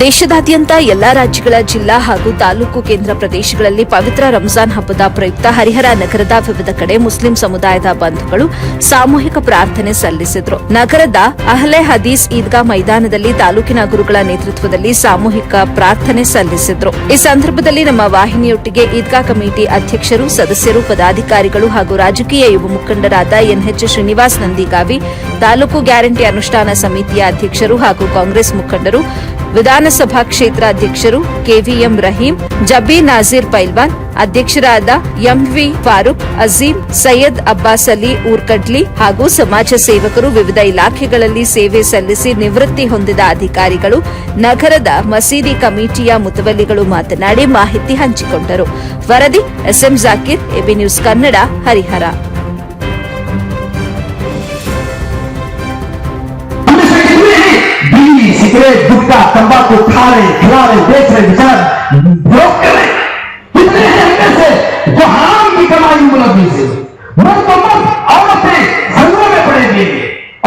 ದೇಶದಾದ್ಯಂತ ಎಲ್ಲಾ ರಾಜ್ಯಗಳ ಜಿಲ್ಲಾ ಹಾಗೂ ತಾಲೂಕು ಕೇಂದ್ರ ಪ್ರದೇಶಗಳಲ್ಲಿ ಪವಿತ್ರ ರಂಜಾನ್ ಹಬ್ಬದ ಪ್ರಯುಕ್ತ ಹರಿಹರ ನಗರದ ವಿವಿಧ ಕಡೆ ಮುಸ್ಲಿಂ ಸಮುದಾಯದ ಬಂಧುಗಳು ಸಾಮೂಹಿಕ ಪ್ರಾರ್ಥನೆ ಸಲ್ಲಿಸಿದರು. ನಗರದ ಅಹ್ಲೆ ಹದೀಸ್ ಈದ್ಗಾ ಮೈದಾನದಲ್ಲಿ ತಾಲೂಕಿನ ಗುರುಗಳ ನೇತೃತ್ವದಲ್ಲಿ ಸಾಮೂಹಿಕ ಪ್ರಾರ್ಥನೆ ಸಲ್ಲಿಸಿದ್ರು. ಈ ಸಂದರ್ಭದಲ್ಲಿ ನಮ್ಮ ವಾಹಿನಿಯೊಟ್ಟಿಗೆ ಈದ್ಗಾ ಕಮಿಟಿ ಅಧ್ಯಕ್ಷರು, ಸದಸ್ಯರು, ಪದಾಧಿಕಾರಿಗಳು ಹಾಗೂ ರಾಜಕೀಯ ಯುವ ಮುಖಂಡರಾದ ಎನ್ಎಚ್ ಶ್ರೀನಿವಾಸ್ ನಂದಿಗಾವಿ, ತಾಲೂಕು ಗ್ಯಾರಂಟಿ ಅನುಷ್ಠಾನ ಸಮಿತಿಯ ಅಧ್ಯಕ್ಷರು ಹಾಗೂ ಕಾಂಗ್ರೆಸ್ ಮುಖಂಡರು ವಿಧಾನಸಭಾ ಕ್ಷೇತ್ರ ಅಧ್ಯಕ್ಷರು ಕೆವಿಎಂ ರಹೀಂ, ಜಬಿ ನಾಜೀರ್ ಪೈಲ್ವಾನ್, ಅಧ್ಯಕ್ಷರಾದ ಎಂವಿ ಫಾರೂಕ್ ಅಜೀಂ ಸೈಯದ್ ಅಬ್ಬಾಸ್ ಅಲಿ ಊರ್ಕಡ್ಲಿ ಹಾಗೂ ಸಮಾಜ ಸೇವಕರು ವಿವಿಧ ಇಲಾಖೆಗಳಲ್ಲಿ ಸೇವೆ ಸಲ್ಲಿಸಿ ನಿವೃತ್ತಿ ಹೊಂದಿದ ಅಧಿಕಾರಿಗಳು, ನಗರದ ಮಸೀದಿ ಕಮಿಟಿಯ ಮುತವಲ್ಲಿಗಳು ಮಾತನಾಡಿ ಮಾಹಿತಿ ಹಂಚಿಕೊಂಡರು. ವರದಿ SM Zakir, AB news Kannada, Harihar. Cigarette गुटखा तंबाकू खा रहे खिला रहे बेच रहे बेचार ब्लॉक कर रहे कितने हैं इनमें से जो हराम की कमाई मुलवी से मर्द तो मर्द औरतें संगरों में पड़ेगी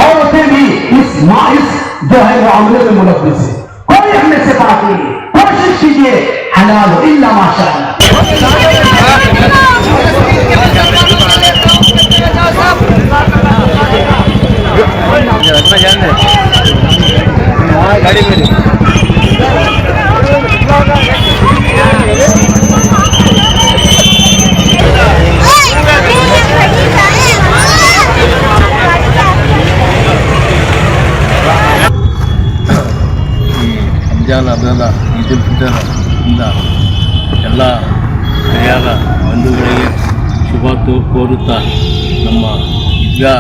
औरतें भी इस माँ इस जो है वो अमले में मुलवी से कोई हमने से बात नहीं है। कोशिश कीजिए हलाल इल्ला माशा ರಂಜಾನ್ ಅದೆಲ್ಲ ಈದ್ ಉಲ್ ಫಿತರ್ ಇಂದ ಎಲ್ಲ ಪ್ರಯಾಗ ಬಂಧುಗಳಿಗೆ ಶುಭ ತೋ- ಕೋರುತ್ತಾ ನಮ್ಮ ಈದ್ಗಾ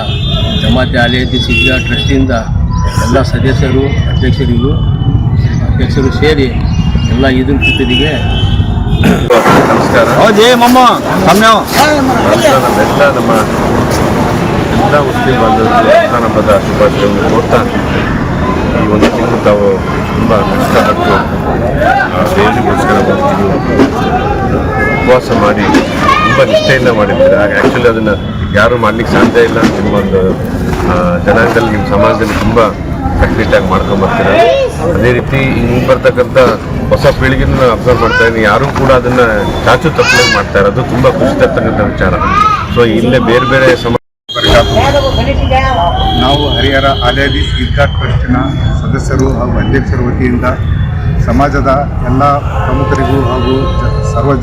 ಜಮಾತಿ ಆಲಯದಿ ಸಿದ್ಗಾ ಟ್ರಸ್ಟಿಂದ ಎಲ್ಲ ಸದಸ್ಯರು ಅಧ್ಯಕ್ಷರಿಗೂ ಅಧ್ಯಕ್ಷರು ಸೇರಿ ಎಲ್ಲ ಈದ್ ಉಲ್ ಫಿತರಿಗೆ ನಮಸ್ಕಾರ. ಹೌದೇ ಮಮ್ಮ ಎಲ್ಲ ನಮ್ಮ ಎಲ್ಲ ಮುಸ್ಲಿಂ ಬಾಂಧವರಿಗೆ ರಂಜಾನ್ ಹಬ್ಬದ ಶುಭಾಶಯವನ್ನು ಕೋರ್ತಾ ಈ ಒಂದು ತಿಂಗಳು ತಾವು ತುಂಬ ಕಷ್ಟಪಟ್ಟು ಆ, ದೇವರಿಗೋಸ್ಕರ ಬರ್ತೀವಿ ಉಪವಾಸ ಮಾಡಿ ತುಂಬ ನಿಷ್ಠೆಯಿಂದ ಮಾಡಿರ್ತೀರ. ಆ್ಯಕ್ಚುಲಿ ಅದನ್ನು ಯಾರು ಮಾಡ್ಲಿಕ್ಕೆ ಸಾಧ್ಯ ಇಲ್ಲ ನಿಮ್ಮ ಒಂದು ಆ, ಜನಾಂಗದಲ್ಲಿ ನಿಮ್ಮ ಸಮಾಜದಲ್ಲಿ ತುಂಬ ಕಟ್ನಿಟ್ಟಾಗಿ ಮಾಡ್ಕೊಂಬರ್ತೀರ ಅದೇ ರೀತಿ ಹಿಂಗೆ ಬರ್ತಕ್ಕಂಥ ಹೊಸ ಪೀಳಿಗೆನ ಅಬ್ಸರ್ವ್ ಮಾಡ್ತಾ ಇದ್ದೀನಿ. ಯಾರೂ ಕೂಡ ಅದನ್ನು ಚಾಚು ತಪ್ಪಲಾಗಿ ಮಾಡ್ತಾ ಇರೋದು ತುಂಬ ಖುಷಿ ತರ್ತಕ್ಕಂಥ ವಿಚಾರ. ಸೊ ಇಲ್ಲೇ ಬೇರೆ ಬೇರೆ ಸಮ ನಾವು ಹರಿಹರ ಆಲಯದೀಸ್ ಈದ್ಗಾ ಟ್ರಸ್ಟಿನ ಸದಸ್ಯರು ಹಾಗೂ ಅಧ್ಯಕ್ಷರ ವತಿಯಿಂದ ಸಮಾಜದ ಎಲ್ಲ ಪ್ರಮುಖರಿಗೂ ಹಾಗೂ ಸರ್ವ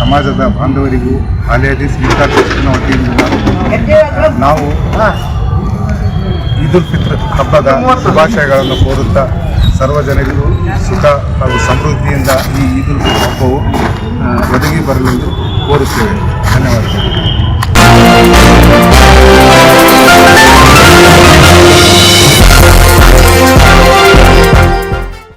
ಸಮಾಜದ ಬಾಂಧವರಿಗೂ ಆಲಯದೀಸ್ ಈದ್ಗಾ ಟ್ರಸ್ಟಿನ ವತಿಯಿಂದ ನಾವು ಈದ್ ಉಲ್ ಫಿತ್ರ್ ಹಬ್ಬದ ಶುಭಾಶಯಗಳನ್ನು ಕೋರುತ್ತಾ ಸರ್ವ ಜನರಿಗೂ ಸುಖ ಹಾಗೂ ಸಮೃದ್ಧಿಯಿಂದ ಈ ಈದ್ ಉಲ್ ಫಿತ್ರ್ ಹಬ್ಬವು ಒದಗಿ ಬರಲೆಂದು ಕೋರುತ್ತೇವೆ. ಧನ್ಯವಾದಗಳು.